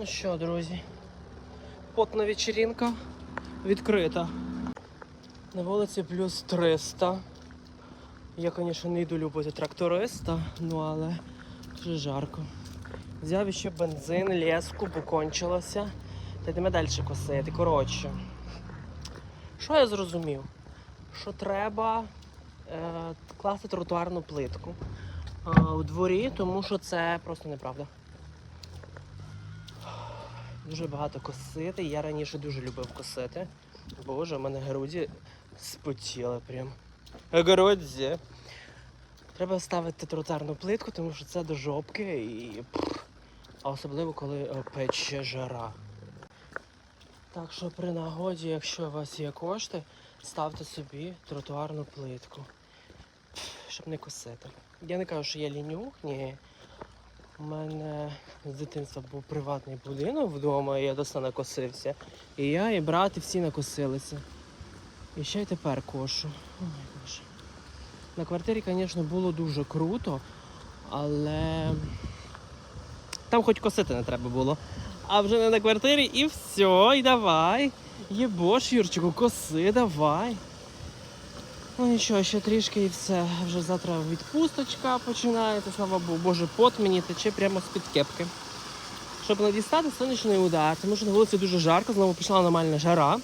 Ну що, друзі, потна вечеринка відкрита. На вулиці плюс 300. Я, звісно, не йду любити тракториста, ну але дуже жарко. Взяв ще бензин, леску, бо кончилося. Та йдемо далі косити. Коротше, що я зрозумів? Що треба е, класти тротуарну плитку е, у дворі, тому що це просто неправда. Дуже багато косити. Я раніше дуже любив косити. Боже, у мене груді спотіли прям. Груді. Треба ставити тротуарну плитку, тому що це до жопки і. А особливо коли е, пече жара. Так що при нагоді, якщо у вас є кошти, ставте собі тротуарну плитку. Щоб не косити. Я не кажу, що я лінюк, ні. У мене з дитинства був приватний будинок вдома, і я доста накосився. І я, і брат, і всі накосилися. І ще й тепер кошу. Ой, Боже. На квартирі, звісно, було дуже круто, але там хоч косити не треба було. А вже не на квартирі і все, і давай. Єбош, Юрчику, коси, давай. Ну нічого, ще трішки і все. Вже завтра відпусточка починається, слава Богу. Боже, пот мені тече прямо з-під кепки. Щоб не дістати сонячний удар, тому що на вулиці дуже жарко, знову пішла нормальна жара.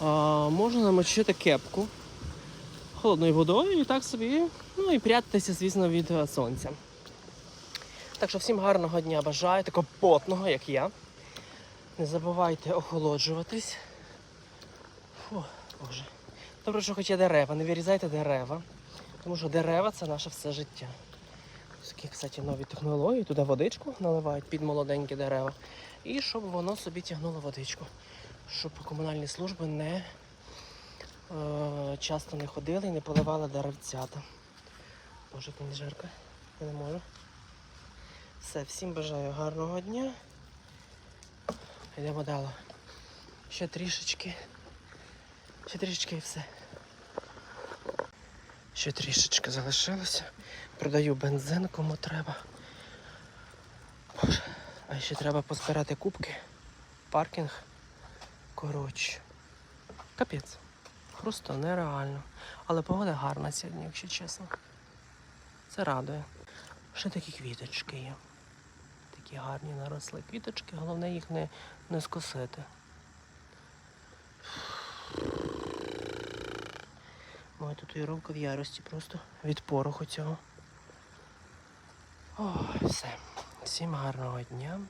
А, можна намочити кепку холодною водою і так собі, ну і прятатися, звісно, від е, сонця. Так що всім гарного дня бажаю, такого потного, як я. Не забувайте охолоджуватись. Фу, боже. Добре, що хоч є дерева, не вирізайте дерева. Тому що дерева це наше все життя. Такі, кстати, нові технології. Туди водичку наливають під молоденькі дерева. І щоб воно собі тягнуло водичку. Щоб комунальні служби не е, часто не ходили і не поливали деревцята. Боже, жарко. Я не можу. Все, всім бажаю гарного дня. Йдемо далі. Ще трішечки. Ще трішечки і все. Ще трішечки залишилося. Продаю бензин, кому треба. Боже. А ще треба позбирати кубки. Паркінг. Коротше. Капець. Просто нереально. Але погода гарна сьогодні, якщо чесно. Це радує. Ще такі квіточки є. Такі гарні наросли квіточки, головне їх не, не скосити. Моя татуїровка в ярості просто від пороху цього. О, все. Всім гарного дня.